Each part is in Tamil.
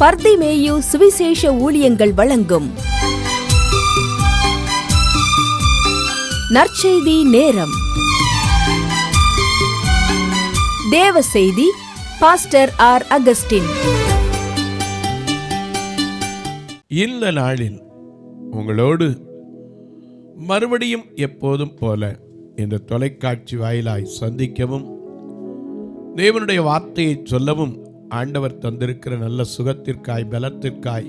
பர்திமேயு சுவிசேஷ ஊழியங்கள் வழங்கும். நற்செய்தி நேரம். தேவ செய்தி பாஸ்டர் ஆர் அகஸ்டின். இந்த நாளில் உங்களோடு மறுபடியும் எப்போதும் போல இந்த தொலைக்காட்சி வாயிலாய் சந்திக்கவும் தேவனுடைய வார்த்தையை சொல்லவும் ஆண்டவர் தந்திருக்கிற நல்ல சுகத்திற்காய் பலத்திற்காய்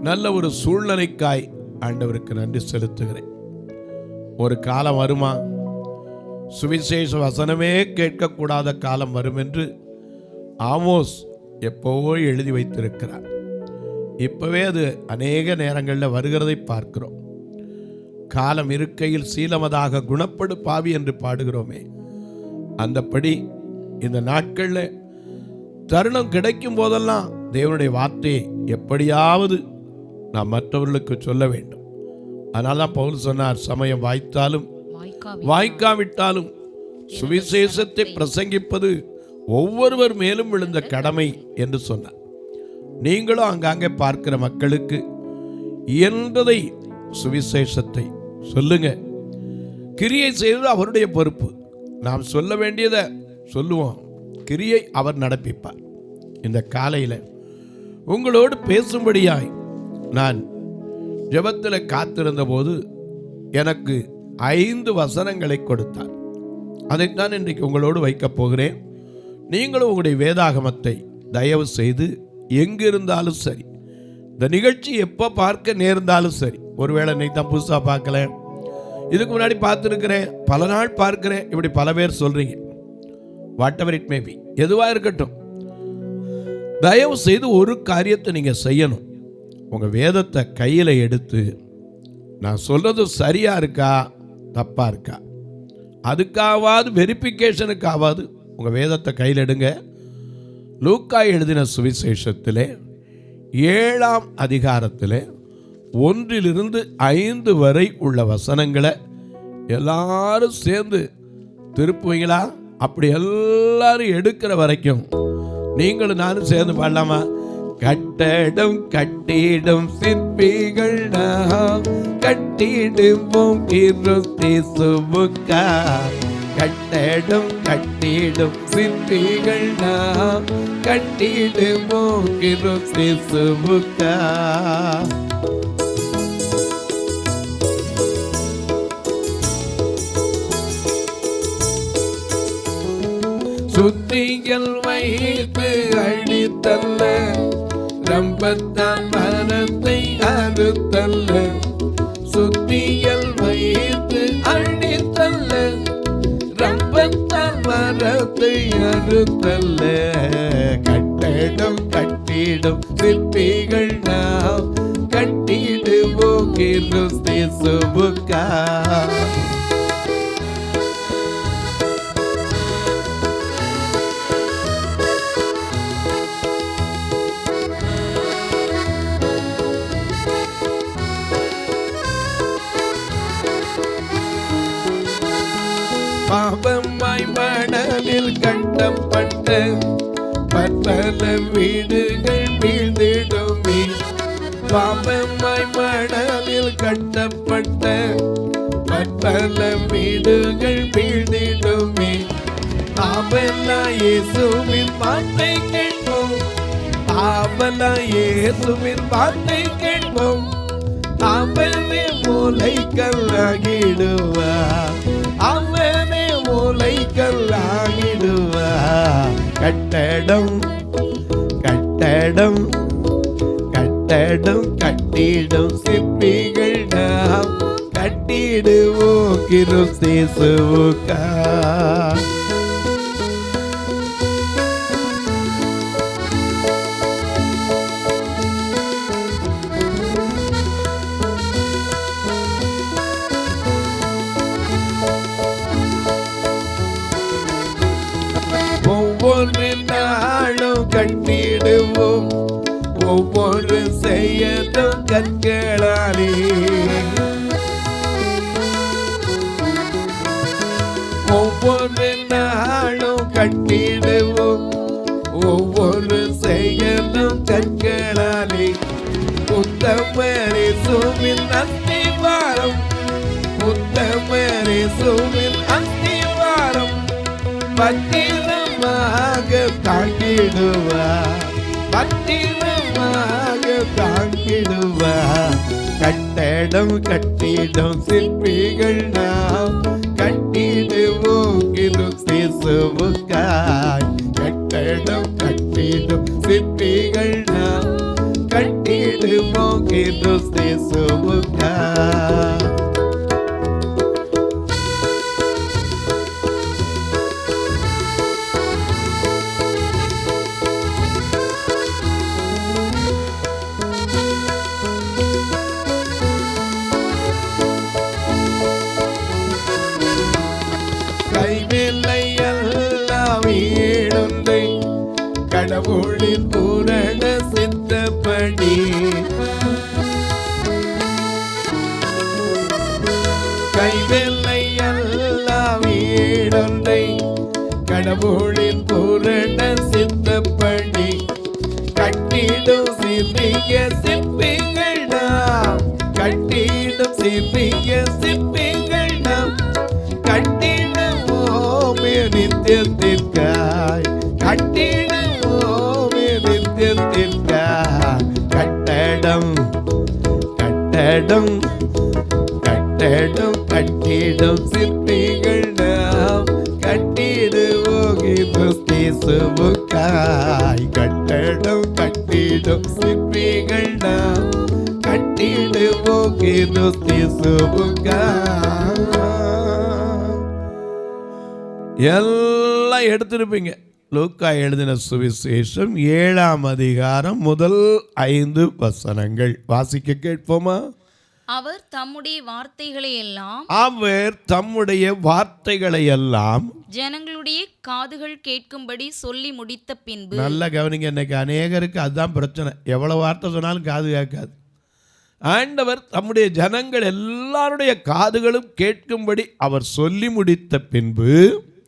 நல்ல ஒரு சூழ்நிலைக்காய் ஆண்டவருக்கு நன்றி செலுத்துகிறேன். ஒரு காலம் வருமா? சுவிசேஷ வசனமே கேட்கக்கூடாத காலம் வரும் என்று ஆமோஸ் எப்போவோ எழுதி வைத்திருக்கிறார். இப்போவே அது அநேக நேரங்களில் வருகிறதை பார்க்கிறோம். காலம் இருக்கையில் சீலமதாக குணப்படு பாவி என்று பாடுகிறோமே. அந்தப்படி இந்த நாட்களில் தருணம் கிடைக்கும் போதெல்லாம் தேவனுடைய வார்த்தையை எப்படியாவது நாம் மற்றவர்களுக்கு சொல்ல வேண்டும். அதனால தான் பவுல் சொன்னார் சமயம் வாய்த்தாலும் வாய்க்காவிட்டாலும் சுவிசேஷத்தை பிரசங்கிப்பது ஒவ்வொருவர் மேலும் விழுந்த கடமை என்று சொன்னார். நீங்களும் அங்காங்கே பார்க்கிற மக்களுக்கு இயன்றதை சுவிசேஷத்தை சொல்லுங்க. கிரியை செய்வது அவருடைய பொறுப்பு. நாம் சொல்ல வேண்டியதை சொல்லுவோம். கிரியை அவர் நடப்பிப்பார். இந்த காலையில் உங்களோடு பேசும்படியாய் நான் ஜபத்தில் காத்திருந்த போது எனக்கு ஐந்து வசனங்களை கொடுத்தார். அதைத்தான் இன்றைக்கு உங்களோடு வைக்கப் போகிறேன். நீங்களும் உங்களுடைய வேதாகமத்தை தயவு செய்து எங்கு இருந்தாலும் சரி இந்த நிகழ்ச்சி எப்போ பார்க்க நேர்ந்தாலும் சரி ஒருவேளை நீ தான் புதுசாக பார்க்கல. இதுக்கு முன்னாடி பார்த்துருக்கிறேன் பல நாள் பார்க்கிறேன் இப்படி பல பேர் சொல்கிறீங்க வாட் எவர் இட் மேபி எதுவாக இருக்கட்டும். தயவு செய்து ஒரு காரியத்தை நீங்கள் செய்யணும். உங்கள் வேதத்தை கையில் எடுத்து நான் சொல்கிறது சரியாக இருக்கா தப்பாக இருக்கா? அதுக்காவது வெரிஃபிகேஷனுக்காவது உங்கள் வேதத்தை கையில் எடுங்க. லூக்காய் எழுதின சுவிசேஷத்தில் ஏழாம் அதிகாரத்தில் ஒன்றிலிருந்து ஐந்து வரை உள்ள வசனங்களை எல்லாரும் சேர்ந்து திருப்புவீங்களா? அப்படி எல்லாரும் எடுக்கிற வரைக்கும் நீங்களும் நானும் சேர்ந்து பாடலாமா? கட்டடம் கட்டிடும் சிற்பிகள் கட்டிடுவோம் கிறிஸ்துவுக்கா கட்டடம் கட்டிடும் சிற்பிகள் நாம் கட்டிடுவோம் கிறிஸ்துவுக்கா சுத்திகள் வைத்து அழித்தல்ல. ரம்பத்தான் மரத்தை அறுத்தல்ல. சுத்திகள் வைத்து அழித்தல்ல. ரம்பத்தான் மரத்தை அறுத்தல்ல. கட்டடம் கட்டிடும் சிற்பிகள் நாம் கட்டிடுவோம். கிறிஸ்துவுக்கா பாபமாய் மணலில் கண்டம் கட்டப்பட்ட பற்பல வீடுகள் வீழ்ந்திடுமே. பாபமாய் மணலில் கட்டப்பட்ட பற்பல வீடுகள் வீழ்ந்திடுமே. ஆபலாயேசுவின் பாட்டை கேட்போம். ஆபலாயேசுவின் பாட்டை கேட்போம். அவனே மூளை கல்லாகிடுவார் அவனே மூளை கட்டடம் கட்டடம் கட்டடம் கட்டிடும் சிற்பிகள் நாம். கட்டிடுவோம் கிருசேசுவுக்கா நாளும் தாங்கிடுவார் பத்திரமாக தாங்கிடுவார் கட்டடம் கட்டிடும் சிற்பிகள் நாம் கட்டிடுவோம் இது சிசுவுக்காய். கட்டடம் கட்டிடும் சிற்பிகள் நாம் கட்டிடுவோம் இது சிசுவுக்காய். நித்தியத்திற்காய் கட்டிடுவோமே நித்தியத்திற்காய் கட்டடம் கட்டடம் கட்டடம் கட்டிடும் சிற்பிகள் நாம். கட்டிடுவோம் கிறிஸ்தேசுவுக்காய் கட்டடம் கட்டிடும் சிற்பிகள் நாம். கட்டிடுவோம் கிறிஸ்தேசுவுக்காய் எல்லாம் எடுத்திருப்பீங்க. லூக்கா எழுதின சுவிசேஷம் ஏழாம் அதிகாரம் முதல் ஐந்து வசனங்கள். வாசிக்க கேட்போமா? அவர் தம்முடைய வார்த்தைகளை எல்லாம் அவர் தம்முடைய வார்த்தைகளை எல்லாம் ஜனங்களுடைய காதுகள் கேட்கும்படி சொல்லி முடித்த பின்பு நல்ல கவனிங்க இன்னைக்கு அநேகருக்கு அதுதான் பிரச்சனை. எவ்வளவு வார்த்தை சொன்னாலும் காது கேட்காது. ஆண்டவர் தம்முடைய ஜனங்கள் எல்லாருடைய காதுகளும் கேட்கும்படி அவர் சொல்லி முடித்த பின்பு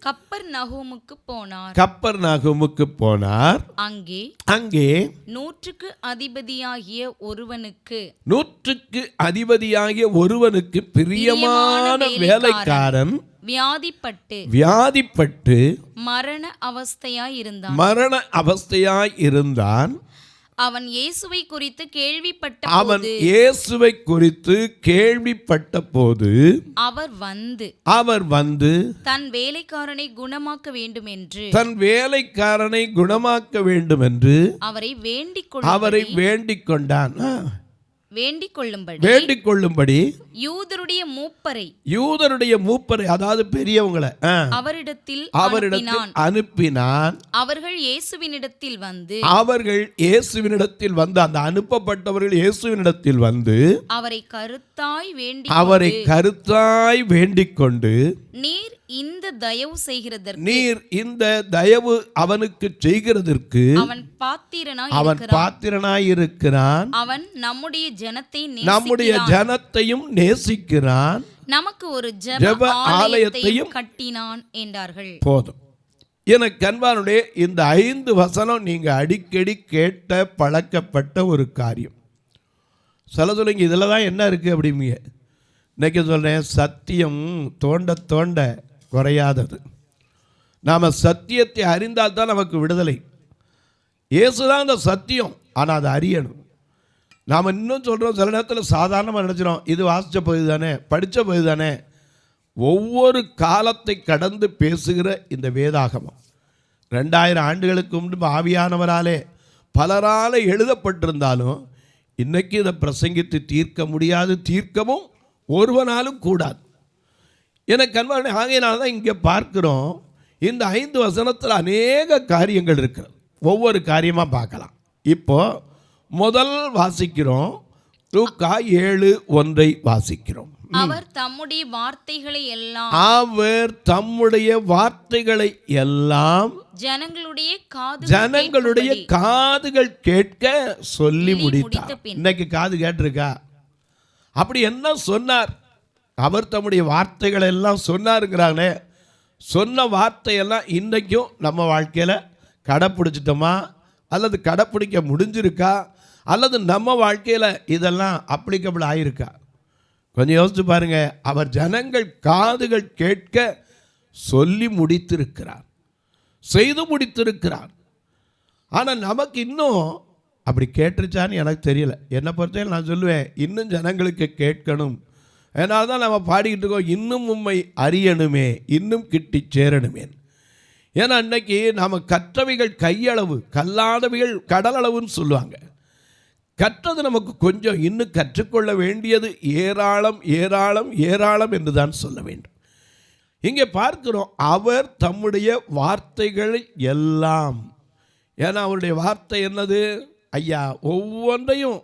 கப்பர் நகூமுக்கு போனார். கப்பர் நாகுமுக்கு போனார். அங்கே அங்கே நூற்றுக்கு அதிபதியாகிய ஒருவனுக்கு நூற்றுக்கு அதிபதியாகிய ஒருவனுக்கு பிரியமான வேலைக்காரன் வியாதிப்பட்டு வியாதிப்பட்டு மரண அவஸ்தையாய் இருந்தான். மரண அவஸ்தையாய் இருந்தான். அவன் இயேசுவை குறித்து கேள்விப்பட்ட அவன் இயேசுவை குறித்து கேள்விப்பட்ட போது அவர் வந்து அவர் வந்து தன் வேலைக்காரனை குணமாக்க வேண்டும் என்று தன் வேலைக்காரனை குணமாக்க வேண்டும் என்று அவரை வேண்டிக் அவரை வேண்டிக் கொண்டான். வேண்டிக் கொள்ளும்படி வேண்டிக் கொள்ளும்படி யூதருடைய மூப்பரை யூதருடைய மூப்பரை அதாவது பெரியவங்களை அவரிடத்தில் அவரிடத்தில் அனுப்பினான். அனுப்பினான். அவர்கள் இயேசுவினிடத்தில் வந்து அவர்கள் இயேசுவினிடத்தில் வந்து அந்த அனுப்பப்பட்டவர்கள் இயேசுவினிடத்தில் வந்து அவரை கருத்தாய் வேண்டி அவரை கருத்தாய் வேண்டிக் கொண்டு நீர் இந்த தயவு செய்கிறதற்கு நீர் இந்த தயவு அவனுக்கு செய்கிறதற்கு அவன் பாத்திரனாய் அவன் பாத்திரனாய் இருக்கிறான் அவன் நம்முடைய ஜனத்தை நம்முடைய ஜனத்தையும் நேசிக்கிறான். நமக்கு ஒரு ஜெப ஆலயத்தையும் கட்டினான் என்றார்கள். போதும். எனக்கு கண்பானுடைய இந்த ஐந்து வசனம் நீங்க அடிக்கடி கேட்ட பழக்கப்பட்ட ஒரு காரியம். சில சொல்லுங்க இதில் தான் என்ன இருக்குது அப்படிங்க இன்னைக்கு சொல்கிறேன் சத்தியம் தோண்ட தோண்ட குறையாதது. நாம் சத்தியத்தை அறிந்தால் தான் நமக்கு விடுதலை. இயேசுதான் அந்த சத்தியம் ஆனால் அதை அறியணும். நாம் இன்னும் சொல்கிறோம் சில நேரத்தில் சாதாரணமாக நினச்சிடும் இது வாசித்த பகுதி தானே படித்த பகுதி தானே ஒவ்வொரு காலத்தை கடந்து பேசுகிற இந்த வேதாகமம். ரெண்டாயிரம் ஆண்டுகளுக்கு முன்பு ஆவியானவராலே பலரால் எழுதப்பட்டிருந்தாலும் இன்றைக்கி இதை பிரசங்கித்து தீர்க்க முடியாது தீர்க்கவும் ஒருவனாலும் கூடாது. எனக்கு அன்பான ஆகையினால தான் இங்கே பார்க்கிறோம். இந்த ஐந்து வசனத்தில் அநேக காரியங்கள் இருக்கிறது. ஒவ்வொரு காரியமாக பார்க்கலாம். இப்போ முதல் வாசிக்கிறோம். லூக்கா ஏழு ஒன்றை வாசிக்கிறோம். அவர் தம்முடைய வார்த்தைகளை எல்லாம் அவர் தம்முடைய வார்த்தைகளை எல்லாம் ஜனங்களுடைய காது ஜனங்களுடைய காதுகள் கேட்க சொல்லி முடித்தார். இன்னைக்கு காது கேட்டிருக்கா? அப்படி என்ன சொன்னார்? அவர் தம்முடைய வார்த்தைகளை எல்லாம் சொன்னாருங்கிறாங்களே சொன்ன வார்த்தையெல்லாம் இன்றைக்கும் நம்ம வாழ்க்கையில் கடைப்பிடிச்சிட்டோமா? அல்லது கடைப்பிடிக்க முடிஞ்சிருக்கா? அல்லது நம்ம வாழ்க்கையில் இதெல்லாம் அப்ளிகபிள் ஆயிருக்கா? கொஞ்சம் யோசிச்சு பாருங்கள் அவர் ஜனங்கள் காதுகள் கேட்க சொல்லி முடித்திருக்கிறார். செய்து முடித்திருக்கிறார். ஆனால் நமக்கு இன்னும் அப்படி கேட்டுருச்சான்னு எனக்கு தெரியல. என்னை பொறுத்தவரை நான் சொல்லுவேன் இன்னும் ஜனங்களுக்கு கேட்கணும். அதனால தான் நம்ம பாடிக்கிட்டு இருக்கோம் இன்னும் உண்மை அறியணுமே இன்னும் கிட்டி சேரணுமே. ஏன்னா அன்னைக்கு நாம் கற்றவைகள் கையளவு கல்லாதவைகள் கடலளவுன்னு சொல்லுவாங்க. கற்றது நமக்கு கொஞ்சம் இன்னும் கற்றுக்கொள்ள வேண்டியது ஏராளம் ஏராளம் ஏராளம் என்று தான் சொல்ல வேண்டும். இங்கே பார்க்கிறோம் அவர் தம்முடைய வார்த்தைகளை எல்லாம். ஏன்னா அவருடைய வார்த்தை என்னது? ஐயா ஒவ்வொன்றையும்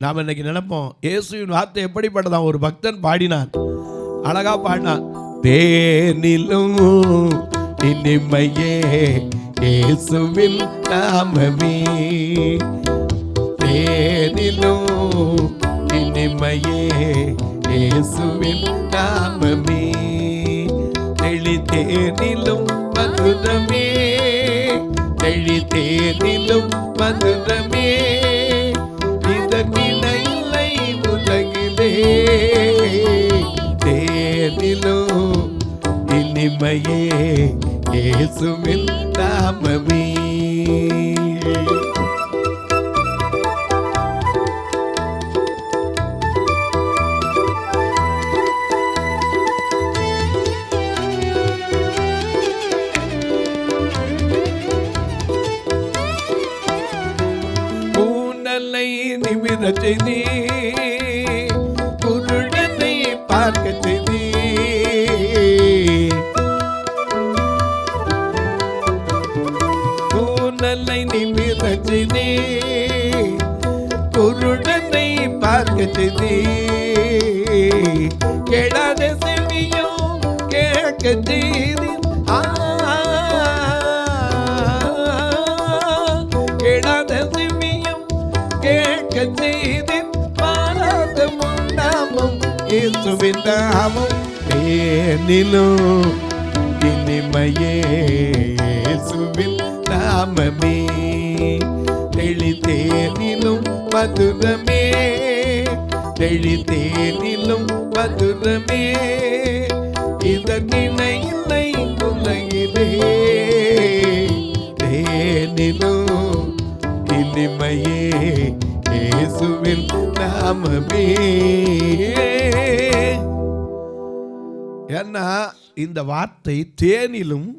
நாம் இன்னைக்கு நினைப்போம் இயேசுவின் வார்த்தை எப்படிப்பட்டதான் ஒரு பக்தன் பாடினான் அழகா பாடினான் தேனிலும் இனிமையே இயேசுவில் நாமமே. தேனிலும் இனிமையே இயேசுவில் நாமமே. தெளி தேனிலும் மதுரமே. தெளி தேனிலும் மதுரமே. மகிமையே இயேசுவின் நாமமே. ஊனலை நிமிர செய்தி குருடனை பார்க்க செய்தி கேளாத செவியும் கேட்க செய்தி கேளாத செவியும் கேட்க செய்தி பாராத முன்னாமும் இயேசுவின் நாமம் தேனிலும் இனிமையே. சுவில் நாமமே தெளி தேனிலும் மதுரமே தெளி தேனிலும் மதுரமே இதற்கிணை இல்லை உலகிலே. தேனிலும் இனிமையே இயேசுவின் நாமமே. ஏன்னா இந்த வார்த்தை தேனிலும்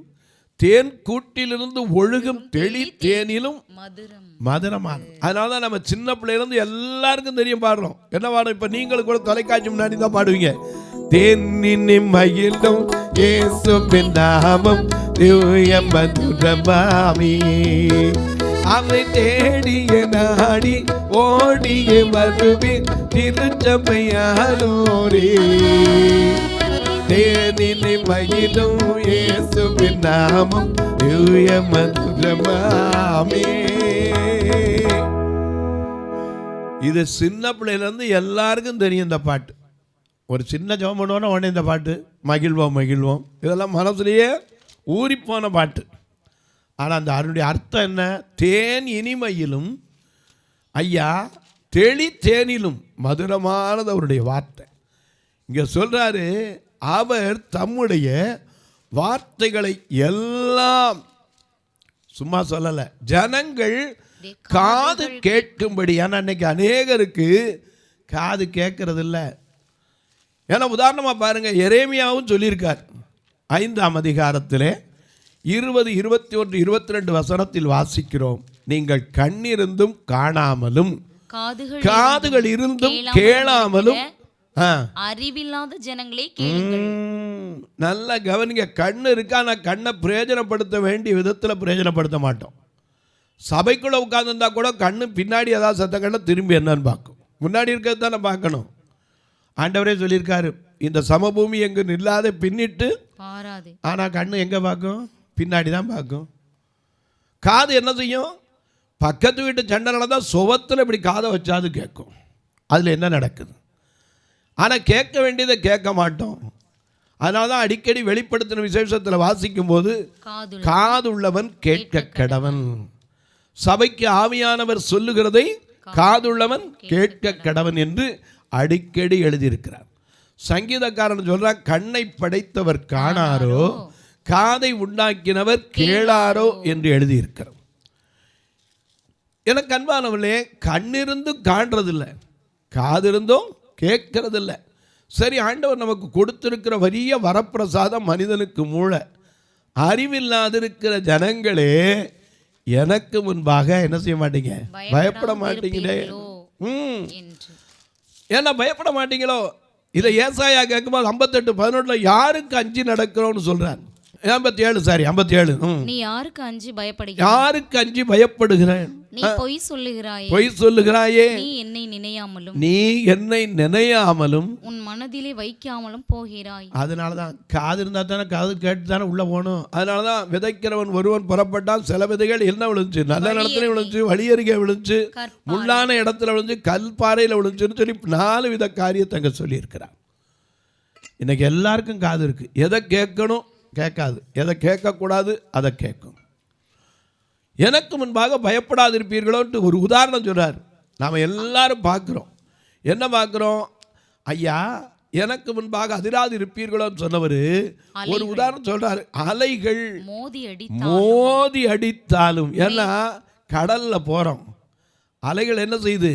தேன் கூட்டிலிருந்து ஒழுகும் தெளி தேனிலும் மதுரம். மதுரமான அதனால தான் நம்ம சின்ன பிள்ளையிலேருந்து எல்லாருக்கும் தெரியும் பாடுறோம். என்ன பாடுறோம்? இப்போ நீங்களும் கூட தொலைக்காட்சி முன்னாடி தான் பாடுவீங்க. தேனினி மயிலும் இயேசுவின் நாமம் தூய மதுரமாமி அவை தேடிய நாடி ஓடிய வருவேன் திருச்சபையானோரே. தேனினை மயிலும் இயேசுவின் நாமம். தூய மதுரமாமே இது சின்ன பிள்ளையிலேருந்து எல்லாருக்கும் தெரியும் இந்த பாட்டு. ஒரு சின்ன ஜெபம் பண்ணுவோன்னா உடனே இந்த பாட்டு மகிழ்வோம் மகிழ்வோம். இதெல்லாம் மனசுலேயே ஊறிப்போன பாட்டு. ஆனால் அந்த அதனுடைய அர்த்தம் என்ன? தேன் இனிமையிலும் ஐயா தெளி தேனிலும் மதுரமானது அவருடைய வார்த்தை. இங்கே சொல்கிறாரு அவர் தம்முடைய வார்த்தைகளை எல்லாம் சும்மா சொல்லலை. ஜனங்கள் காது கேட்கும்படி ஏன்னா அன்னைக்கு அநேகருக்கு காது கேட்கறது இல்ல ஏன்னா உதாரணமாக பாருங்க எரேமியாவும் சொல்லியிருக்கார். ஐந்தாம் அதிகாரத்திலே இருபது இருபத்தி ஒன்று இருபத்தி ரெண்டு வசனத்தில் வாசிக்கிறோம். நீங்கள் கண்ணிருந்தும் காணாமலும் காதுகள் இருந்தும் கேளாமலும் அறிவில்லாத ஜனங்களே கேளுங்கள். நல்லா கவனிங்க. கண்ணு இருக்கா? நான் கண்ணை பிரயோஜனப்படுத்த வேண்டிய விதத்தில் பிரயோஜனப்படுத்த மாட்டோம். சபைக்குள்ளே உட்காந்துருந்தா கூட கண்ணு பின்னாடி ஏதாவது சத்த கண்ணை திரும்பி என்னன்னு பார்க்கும். முன்னாடி இருக்கிறது தானே பார்க்கணும். ஆண்டவரே சொல்லியிருக்காரு இந்த சமபூமி எங்கு நில்லாத பின்னிட்டு ஆனால் கண்ணு எங்கே பார்க்கும்? பின்னாடி தான் பார்க்கும். காது என்ன செய்யும்? பக்கத்து வீட்டு சண்டை தான் சுவத்தில் இப்படி காதை வச்சாது கேட்கும். அதில் என்ன நடக்குது? ஆனால் கேட்க வேண்டியதை கேட்க மாட்டோம். அதனால தான் அடிக்கடி வெளிப்படுத்தின விசேஷத்தில் வாசிக்கும் போது காதுள்ளவன் கேட்க கடவன். சபைக்கு ஆவியானவர் சொல்லுகிறதை காதுள்ளவன் கேட்க கடவன் என்று அடிக்கடி எழுதியிருக்கிறார். சங்கீதக்காரன் சொல்றார் கண்ணை படைத்தவர் காணாரோ காதை உண்டாக்கினவர் கேளாரோ என்று எழுதியிருக்கிறார். எனக்கு அன்பானவர்களே கண்ணிருந்தும் காண்றதில்ல. காதிருந்தும் கேட்கறதில்ல. சரி ஆண்டவர் நமக்கு கொடுத்திருக்கிற வரிய வரப்பிரசாதம் மனிதனுக்கு மூளை அறிவில்லாதிருக்கிற ஜனங்களே எனக்கு முன்பாக என்ன செய்ய மாட்டீங்க? பயப்பட மாட்டீங்களே. ம். ஏன்னா பயப்பட மாட்டீங்களோ? இதை ஏசாயா கேட்கும்போது ஐம்பத்தெட்டு பதினொன்றில் யாருக்கு அஞ்சு நடக்கிறோம்னு சொல்கிறார் ஐம்பத்தி ஏழு சாரி ஐம்பத்தி ஏழு நீ யாருக்கு அஞ்சி பயப்படுகிறாய் யாருக்கு அஞ்சு பயப்படுகிறேன்? நீ பொய் சொல்லுகிறாயே. பொய் சொல்லுகிறாயே. நீ என்னை நினையாமலும் நீ என்னை நினையாமலும் உன் மனதிலே வைக்காமலும் போகிறாய். அதனால தான் காது இருந்தால் தானே காது கேட்டு தானே உள்ளே போகணும். அதனால தான் விதைக்கிறவன் ஒருவன் புறப்பட்டான் சில விதைகள் என்ன விழுந்துச்சு? நல்ல இடத்துல விழுந்துச்சு வழியருகே விழுந்துச்சு. முள்ளான இடத்துல விழுந்து கல் பாறையில் விழுந்துச்சுன்னு சொல்லி நாலு வித காரியத்தை அங்கே சொல்லியிருக்கிறான். இன்னைக்கு எல்லாருக்கும் காது இருக்குது எதை கேட்கணும்? கேட்காது. எதை கேட்கக்கூடாது? அதை கேட்கும். எனக்கு முன்பாக பயப்படாதிருப்பீர்களோன்ட்டு ஒரு உதாரணம் சொல்றார். நாம் எல்லாரும் பார்க்குறோம். என்ன பார்க்குறோம்? ஐயா எனக்கு முன்பாக அதிராது இருப்பீர்களோன்னு சொன்னவர் ஒரு உதாரணம் சொல்றாரு. அலைகள் மோதி அடி மோதி அடித்தாலும். ஏன்னா கடல்ல போகிறோம் அலைகள் என்ன செய்யுது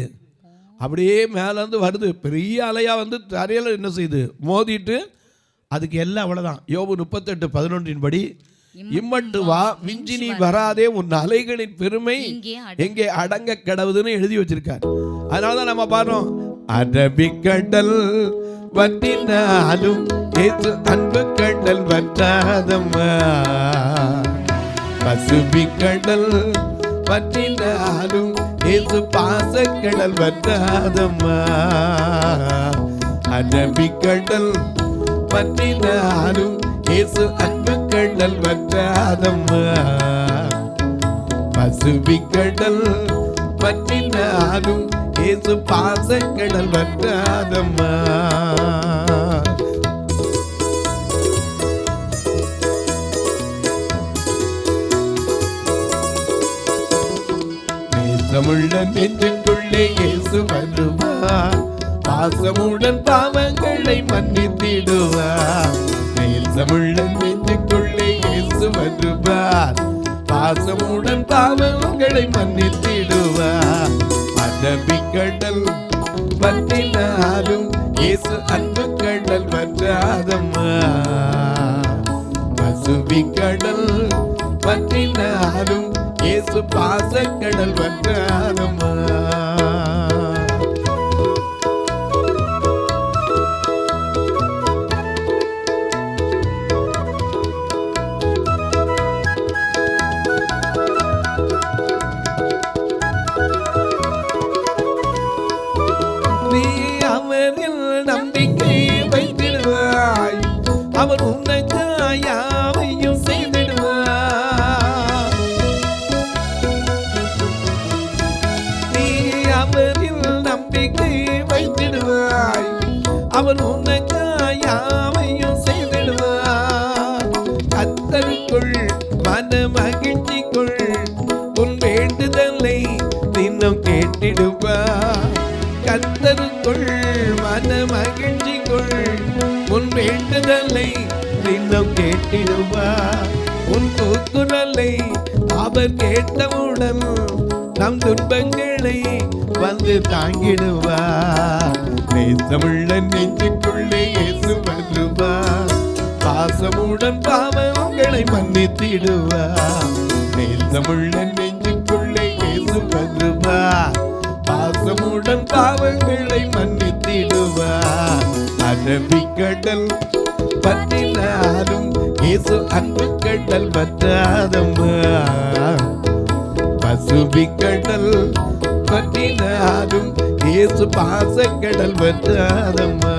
அப்படியே மேலேருந்து வருது. பெரிய அலையாக வந்து தரையில் என்ன செய்யுது மோதிட்டு அதுக்கு எல்லாம் அவ்வளோதான் யோபு முப்பத்தெட்டு பதினொன்றின் படி இம்மட்டு வா விஞ்சி நீ வராதே உன் அலைகளின் பெருமை எங்கே அடங்க கடவுதுன்னு எழுதி வச்சிருக்கார். அதனால தான் நம்ம பாடுறோம் அரபிக்கடல் வற்றினாலும் அன்பு கடல் வற்றாதம்மா. பசுபிக்கடல் வற்றினாலும் ஏசு பாசக்கடல் வற்றாதம்மா. அரபிக்கடல் வற்றினாலும் ஏசு அன்பு கடல் வற்றாதம்மா. பசுபிக்கடல் வற்றினாலும் ஏசு பாசக்கடல் வற்றாதம்மா. நேசமுள்ள நெஞ்சுக்குள்ளே இயேசு வருவார் பாசமுடன் பாவங்களை மன்னித்திடுவார் நேசமுள்ள நெஞ்சுக்குள்ளே இயேசு வருவார் பாசமுடன் பாவங்களை மன்னித்திடுவார். கடல் பற்றினாலும் இயேசு அன்பு கடல் வற்றாதம்மா. பசுவி கடல் வற்றினாலும் இயேசு பாசக்கடல் வற்றாதம்மா. வேண்டுதலை தினம் கேட்டிடுவார் உன் கூக்குரலை அவர் கேட்டவுடன் நம் துன்பங்களை வந்து தாங்கிடுவார் நேசமுள்ள நெஞ்சுக்குள்ளே இயேசு வருவார் பாசமுடன் பாவங்களை மன்னித்திடுவார் நேசமுள்ள நெஞ்சுக்குள்ளே இயேசு வருவார் பாசமுடன் பாவங்களை மன்னித்திடுவார் அரபிக்கடல் பற்றினாலும் இயேசு அன்பு கடல் வற்றாதம்மா. பசுபி கடல் பற்றினாலும் இயேசு பாசக்கடல் வற்றாதம்மா.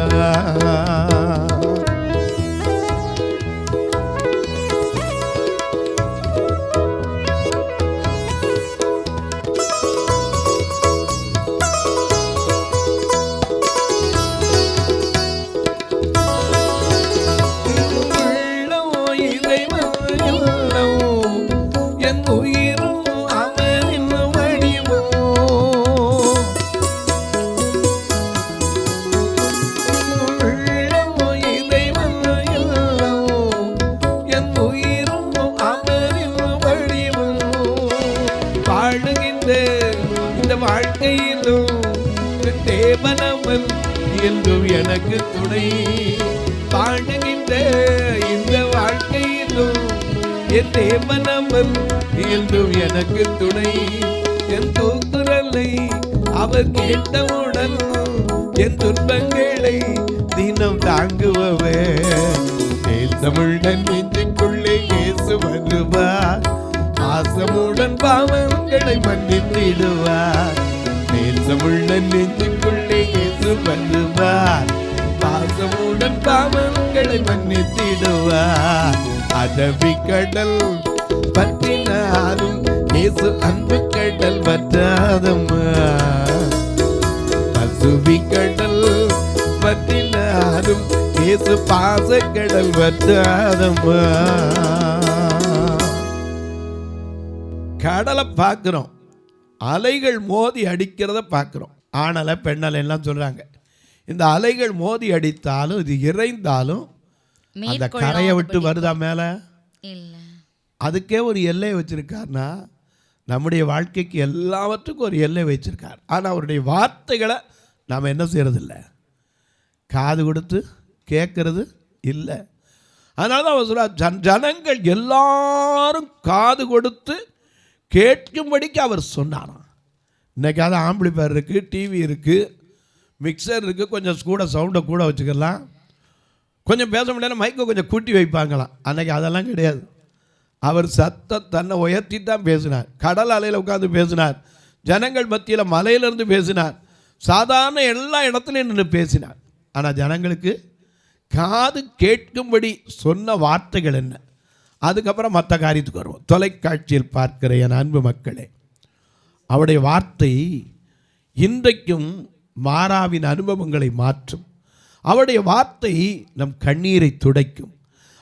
தேவனவன் என்றும் எனக்கு துணை. பாடுகின்ற இந்த வாழ்க்கையிலும் என் தேவனவன் என்றும் எனக்கு துணை. என் தூக்குரலை அவர் கேட்டவுடன் என் துன்பங்களை தினம் தாங்குபவே தமிழன் நெஞ்சுக்குள்ளே இயேசு வருவார். பாசமுடன் பாவங்களை மன்னித்திடுவார். நேசமுள்ள நெஞ்சுக்குள்ளே இயேசு வருவார். பாசமுடன் பாவங்களை மன்னித்திடுவார். அதவி கடல் பற்றினாலும் இயேசு அன்பு கடல் பற்றாதம்மா பசுவி கடல் பற்றினாலும் இயேசு பாச கடல் பற்றாதம்மா கடலை பார்க்குறோம். அலைகள் மோதி அடிக்கிறத பார்க்குறோம். ஆணலை பெண்ணலை எல்லாம் சொல்கிறாங்க இந்த அலைகள் மோதி அடித்தாலும் இது இறைந்தாலும் அந்த கரையை விட்டு வருதா மேலே? அதுக்கே ஒரு எல்லை வச்சிருக்காருன்னா நம்முடைய வாழ்க்கைக்கு எல்லாவற்றுக்கும் ஒரு எல்லை வச்சிருக்கார். ஆனால் அவருடைய வார்த்தைகளை நாம் என்ன செய்யறதில்ல? காது கொடுத்து கேட்கறது இல்லை. அதனால தான் அவர் சொல்றார் ஜன் ஜனங்கள் எல்லாரும் காது கொடுத்து கேட்கும்படிக்கு அவர் சொன்னாராம். இன்றைக்கி அது ஆம்பிளிஃபயர் இருக்குது டிவி இருக்குது மிக்சர் இருக்குது கொஞ்சம் கூட சவுண்டை கூட வச்சுக்கலாம். கொஞ்சம் பேச முடியாது மைக்கை கொஞ்சம் கூட்டி வைப்பாங்களாம். அன்றைக்கி அதெல்லாம் கிடையாது. அவர் சத்தம் தன்னை உயர்த்தி தான் பேசினார். கடல் அலையில் உட்காந்து பேசினார். ஜனங்கள் மத்தியில் மலையிலிருந்து பேசினார். சாதாரண எல்லா இடத்துலையும் நின்று பேசினார். ஆனால் ஜனங்களுக்கு காது கேட்கும்படி சொன்ன வார்த்தைகள் என்ன? அதுக்கப்புறம் மற்ற காரியத்துக்கு வருவோம். தொலைக்காட்சியில் பார்க்கிற என் அன்பு மக்களே அவருடைய வார்த்தை இன்றைக்கும் மாறாவின் அனுபவங்களை மாற்றும். அவருடைய வார்த்தை நம் கண்ணீரை துடைக்கும்.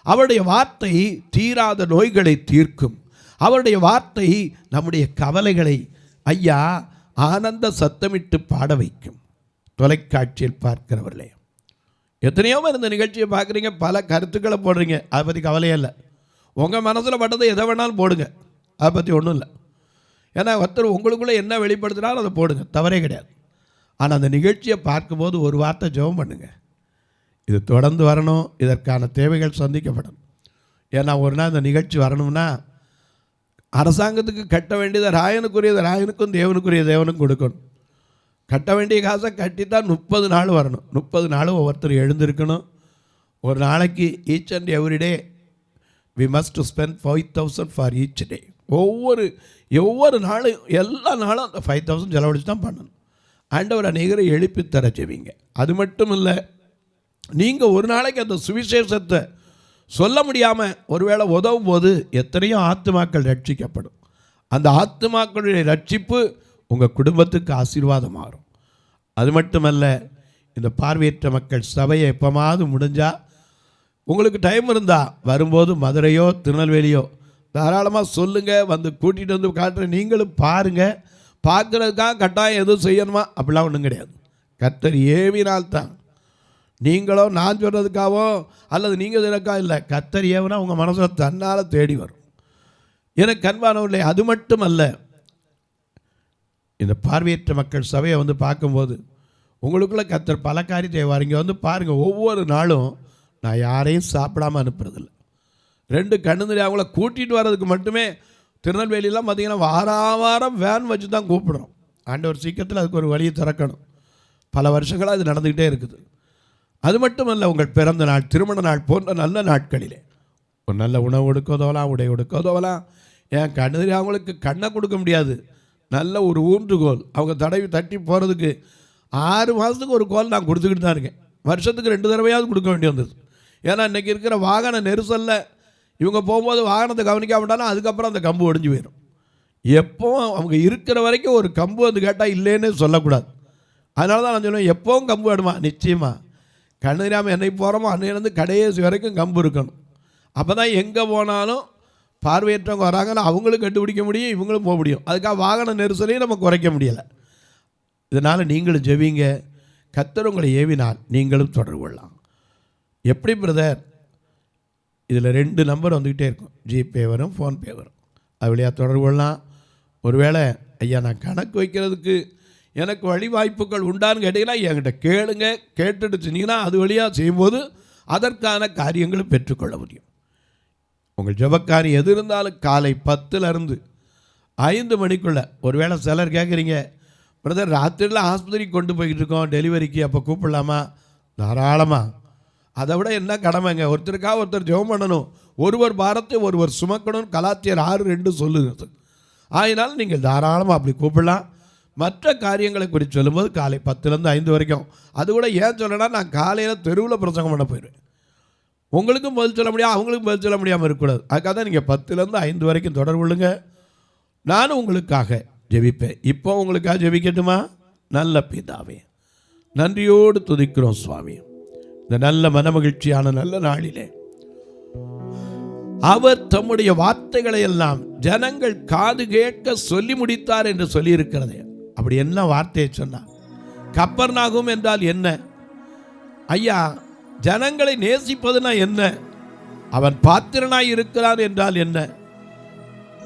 அவருடைய வார்த்தை தீராத நோய்களை தீர்க்கும். அவருடைய வார்த்தை நம்முடைய கவலைகளை ஐயா ஆனந்த சத்தமிட்டு பாட வைக்கும். தொலைக்காட்சியில் பார்க்கிறவர்களே எத்தனையோ இந்த நிகழ்ச்சியை பார்க்குறீங்க பல கருத்துக்களை போடுறீங்க. அதை பற்றி கவலையே இல்லை. உங்கள் மனசில் பட்டதை எதை வேணாலும் போடுங்க. அதை பற்றி ஒன்றும் இல்லை. ஏன்னா ஒருத்தர் உங்களுக்குள்ளே என்ன வெளிப்படுத்தினாலும் அதை போடுங்க. தவறே கிடையாது. ஆனால் அந்த நிகழ்ச்சியை பார்க்கும்போது ஒரு வார்த்தை ஜெபம் பண்ணுங்கள் இது தொடர்ந்து வரணும். இதற்கான தேவைகள் சந்திக்கப்படும். ஏன்னா ஒரு நாள் இந்த நிகழ்ச்சி வரணும்னா அரசாங்கத்துக்கு கட்ட வேண்டியதை ராயனுக்குரியதை ராயனுக்கும் தேவனுக்குரிய தேவனும் கொடுக்கணும். கட்ட வேண்டிய காசை கட்டித்தான் முப்பது நாள் வரணும். முப்பது நாளும் ஒவ்வொருத்தர் எழுந்திருக்கணும். ஒரு நாளைக்கு each and everyday we must spend five thousand for each day ஒவ்வொரு ஒவ்வொரு நாளும் எல்லா நாளும் அந்த ஃபைவ் தௌசண்ட் செலவழிச்சு தான் பண்ணணும். ஆண்டவர் அநேகரை எழுப்பி தர செய்வீங்க. அது மட்டும் இல்லை நீங்கள் ஒரு நாளைக்கு அந்த சுவிசேஷத்தை சொல்ல முடியாமல் ஒருவேளை உதவும் போது எத்தனையோ ஆத்துமாக்கள் ரட்சிக்கப்படும். அந்த ஆத்துமாக்களுடைய ரட்சிப்பு உங்கள் குடும்பத்துக்கு ஆசீர்வாதம் மாறும் அது மட்டுமல்ல இந்த பார்வையற்ற மக்கள் சபையை எப்போமாவது முடிஞ்சால் உங்களுக்கு டைம் இருந்தால் வரும்போது மதுரையோ திருநெல்வேலியோ தாராளமாக சொல்லுங்கள் வந்து கூட்டிகிட்டு வந்து காட்டுறேன் நீங்களும் பாருங்கள் பார்க்குறதுக்காக கட்டாயம் எதுவும் செய்யணுமா? அப்படிலாம் ஒன்றும் கிடையாது. கர்த்தர் ஏவினால் தான் நீங்களோ நான் சொல்கிறதுக்காவோ அல்லது நீங்கள் எனக்கா இல்லை கர்த்தர் ஏவுனா உங்கள் மனசில் தன்னால் தேடி வரும். எனக்கு கண்பானவர்களே அது மட்டும் அல்ல இந்த பார்வையற்ற மக்கள் சபையை வந்து பார்க்கும்போது உங்களுக்குள்ளே கத்தர் பல காரியத்தை செய்வார். இங்கே வந்து பாருங்கள் ஒவ்வொரு நாளும் நான் யாரையும் சாப்பிடாம அனுப்புறதில்ல. ரெண்டு கண்ணுந்திரி அவங்கள கூட்டிகிட்டு வர்றதுக்கு மட்டுமே திருநெல்வேலியெலாம் பார்த்தீங்கன்னா வார வாரம் வேன் வச்சு தான் கூப்பிடுறோம். ஆண்டவர் சீக்கிரத்தில் அதுக்கு ஒரு வழியை திறக்கணும். பல வருஷங்களாக அது நடந்துக்கிட்டே இருக்குது. அது மட்டுமல்ல உங்கள் பிறந்த நாள் திருமண நாள் போன்ற நல்ல நாட்களிலே. ஒரு நல்ல உணவு கொடுக்கதோலாம் உடை கொடுக்கதோலாம் ஏன் கண்ணு அவங்களுக்கு கண்ணை கொடுக்க முடியாது. நல்ல ஒரு ஊன்றுகோல். அவங்க தடவி தட்டி போகிறதுக்கு ஆறு மாதத்துக்கு ஒரு கோல் நான் கொடுத்துக்கிட்டு தான் இருக்கேன். வருஷத்துக்கு ரெண்டு தடவையாவது கொடுக்க வேண்டி வந்தது. ஏன்னா இன்றைக்கி இருக்கிற வாகன நெரிசலில் இவங்க போகும்போது வாகனத்தை கவனிக்க மாட்டாலும் அதுக்கப்புறம் அந்த கம்பு ஒடிஞ்சு போயிடும். எப்போவும் அவங்க இருக்கிற வரைக்கும் ஒரு கம்பு வந்து கேட்டால் இல்லைன்னு சொல்லக்கூடாது. அதனால தான் நான் சொல்லுவேன் எப்போவும் கம்பு வேணுமா? நிச்சயமாக கண்ணுராம என்னை போகிறோமோ அன்னையிலேருந்து கடைசி வரைக்கும் கம்பு இருக்கணும். அப்போ தான் எங்கே போனாலும் பார்வையற்றவங்க வராங்கன்னா அவங்களும் கண்டுபிடிக்க முடியும் இவங்களும் போக முடியும். அதுக்காக வாகன நெரிசலையும் நம்ம குறைக்க முடியலை. இதனால் நீங்களும் ஜெவிங்க கத்தர் உங்களை ஏவினால் நீங்களும் தொடர்பு கொள்ளலாம். எப்படி பிரதர் இதில் ரெண்டு நம்பர் வந்துக்கிட்டே இருக்கும். ஜிபே வரும் ஃபோன்பே வரும். அது வழியாக தொடர்பு கொள்ளலாம். ஒருவேளை ஐயா நான் கணக்கு வைக்கிறதுக்கு எனக்கு வழி வாய்ப்புகள் உண்டான்னு கேட்டிங்கன்னா என்கிட்ட கேளுங்க. கேட்டுட்டு சொன்னீங்கன்னா அது வழியாக செய்யும்போது அதற்கான காரியங்களும் பெற்றுக்கொள்ள முடியும். உங்கள் ஜெபக்காரி எது இருந்தாலும் காலை பத்துலேருந்து ஐந்து மணிக்குள்ளே ஒருவேளை சிலர் கேட்குறீங்க பிரதர் ராத்திரியில் ஆஸ்பத்திரிக்கு கொண்டு போய்கிட்டு இருக்கோம் டெலிவரிக்கு அப்போ கூப்பிடலாமா? தாராளமாக அதை விட என்ன கடமைங்க? ஒருத்தருக்காக ஒருத்தர் ஜெபம் பண்ணணும். ஒருவர் பாரத்தை ஒருவர் சுமக்கணும். கலாத்தியர் ஆறு ரெண்டு சொல்லுகிறது. ஆயினால் நீங்கள் தாராளமாக அப்படி கூப்பிடலாம். மற்ற காரியங்களை குறித்து சொல்லும்போது காலை பத்துலேருந்து ஐந்து வரைக்கும். அது கூட ஏன் சொல்லனா நான் காலையில் தெருவில் பிரசங்கம் பண்ண போயிடுவேன். உங்களுக்கும் பதில் சொல்ல முடியாது அவங்களுக்கும் பதில் சொல்ல முடியாமல் இருக்கக்கூடாது. அதுக்காக தான் நீங்கள் பத்துலேருந்து ஐந்து வரைக்கும் தொடர்பு கொள்ளுங்க. நானும் உங்களுக்காக ஜெபிப்பேன். இப்போ உங்களுக்காக ஜெபிக்கட்டுமா? நல்ல பிதாவே நன்றியோடு துதிக்கிறோம் சுவாமி. இந்த நல்ல மனமகிழ்ச்சியான நல்ல நாளிலே. அவர் தம்முடைய வார்த்தைகளை எல்லாம் ஜனங்கள் காது கேட்க சொல்லி முடித்தார் என்று சொல்லியிருக்கிறது. அப்படி என்ன வார்த்தையை சொன்னார்? கப்பர்நாகும் என்றால் என்ன? ஐயா ஜனங்களை நேசிப்பதுனா என்ன? அவன் பாத்திரனாய் இருக்கிறான் என்றால் என்ன?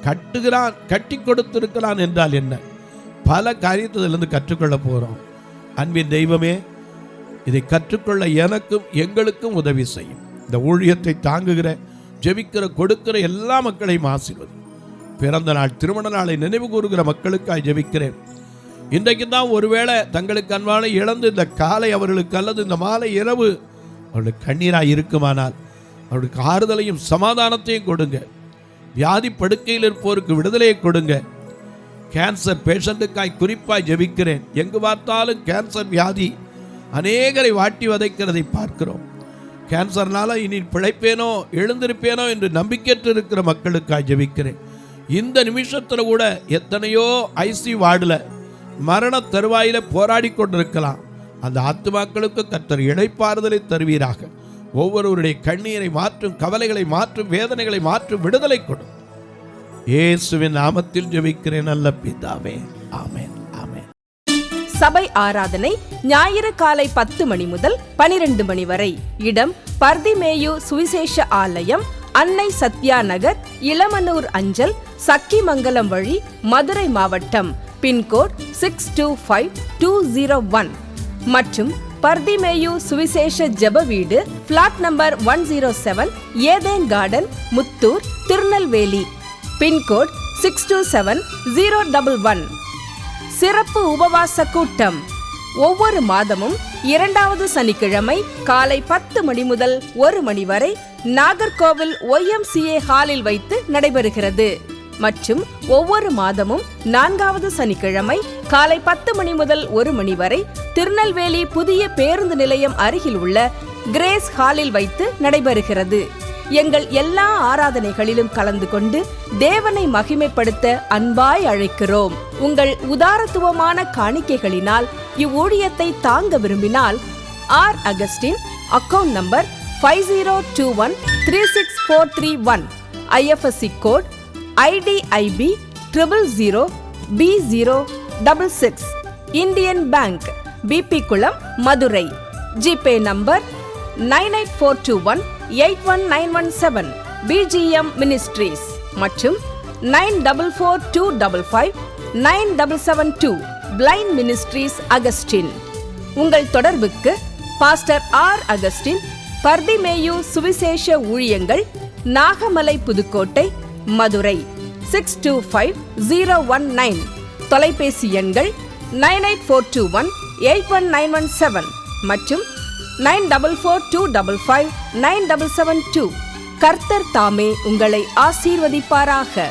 கட்டுகிறான் கட்டி கொடுத்திருக்கிறான் என்றால் என்ன? பல காரியத்திலிருந்து கற்றுக்கொள்ள போகிறோம். அன்பின் தெய்வமே இதை கற்றுக்கொள்ள எனக்கும் எங்களுக்கும் உதவி செய்யும். இந்த ஊழியத்தை தாங்குகிற ஜெபிக்கிற கொடுக்கிற எல்லா மக்களையும் ஆசிர்வது. பிறந்த நாள் திருமண நாளை நினைவு கூறுகிற மக்களுக்காய் ஜெபிக்கிறேன். இன்றைக்கு தான் ஒருவேளை தங்களுக்கு அன்பான இழந்து இந்த காலை அவர்களுக்கு அல்லது இந்த மாலை இரவு அவர்களுக்கு கண்ணீராக இருக்குமானால் அவர்களுக்கு ஆறுதலையும் சமாதானத்தையும் கொடுங்க. வியாதி படுக்கையில் இருப்போருக்கு விடுதலையை கொடுங்க. கேன்சர் பேஷண்ட்டுக்காய் குறிப்பாய் ஜெபிக்கிறேன். எங்கு பார்த்தாலும் கேன்சர் வியாதி அநேகரை வாட்டி வதைக்கிறதை பார்க்கிறோம். கேன்சர்னால இனி பிழைப்பேனோ எழுந்திருப்பேனோ என்று நம்பிக்கையற்று இருக்கிற மக்களுக்காய் ஜெபிக்கிறேன். இந்த நிமிஷத்தில் கூட எத்தனையோ ஐசி வார்டில் மரண தருவாயில் போராடி கொண்டிருக்கலாம். அந்த ஆத்துமாக்களுக்கு கத்தர் இழைப்பாறுதலை தருவீராக. ஒவ்வொருவருடைய கண்ணீரை மாற்றும் கவலைகளை மாற்றும் வேதனைகளை மாற்றும் விடுதலை கொடும் இயேசுவின் நாமத்தில் ஜெபிக்கிறேன் நல்ல பிதாவே. ஆமேன். சபை ஆராதனை ஞாயிறு காலை பத்து மணி முதல் பனிரெண்டு மணி வரை. இடம் பர்திமேயு சுவிசேஷ ஆலயம் அன்னை சத்யா நகர் இளமனூர் அஞ்சல் சக்கிமங்கலம் வழி மதுரை மாவட்டம். Pincode six two five two zero one. மற்றும் பர்திமேயு சுவிசேஷ ஜெப வீடு plot number one zero seven Eden garden Muthur Tirunelveli. Pincode six two seven zero double one. சிறப்பு உபவாச கூட்டம். ஒவ்வொரு மாதமும் இரண்டாவது சனிக்கிழமை காலை பத்து மணி முதல் ஒரு மணி வரை நாகர்கோவில் ஒய்எம்சிஏ ஹாலில் வைத்து நடைபெறுகிறது. மற்றும் ஒவ்வொரு மாதமும் நான்காவது சனிக்கிழமை காலை பத்து மணி முதல் ஒரு மணி வரை திருநெல்வேலி புதிய பேருந்து நிலையம் அருகில் உள்ள கிரேஸ் ஹாலில் வைத்து நடைபெறுகிறது. எங்கள் எல்லா ஆராதனைகளிலும் கலந்து கொண்டு தேவனை மகிமைப்படுத்த அன்பாய் அழைக்கிறோம். உங்கள் உதாரத்துவமான காணிக்கைகளினால் இவ்வூழியத்தை தாங்க விரும்பினால் R Augustine account number five zero two one three six four three one IFSC code IDIB triple zero B zero double six Indian bank Bibi Kulam Madurai GPay number nine eight four two one eight one nine one seven BGM ministries மற்றும் nine double four two double five nine double seven two blind ministries Augustine உங்கள் தொடர்புக்கு பாஸ்டர் ஆர் அகஸ்டின் பர்திமேயு சுவிசேஷ ஊழியங்கள் Nagamalai Pudukkottai Madurai six two five zero one nine தொலைபேசி எண்கள் nine eight four two one eight one nine one seven மற்றும் nine double four two double five nine double seven two கர்த்தர் தாமே உங்களை ஆசீர்வதிப்பாராக.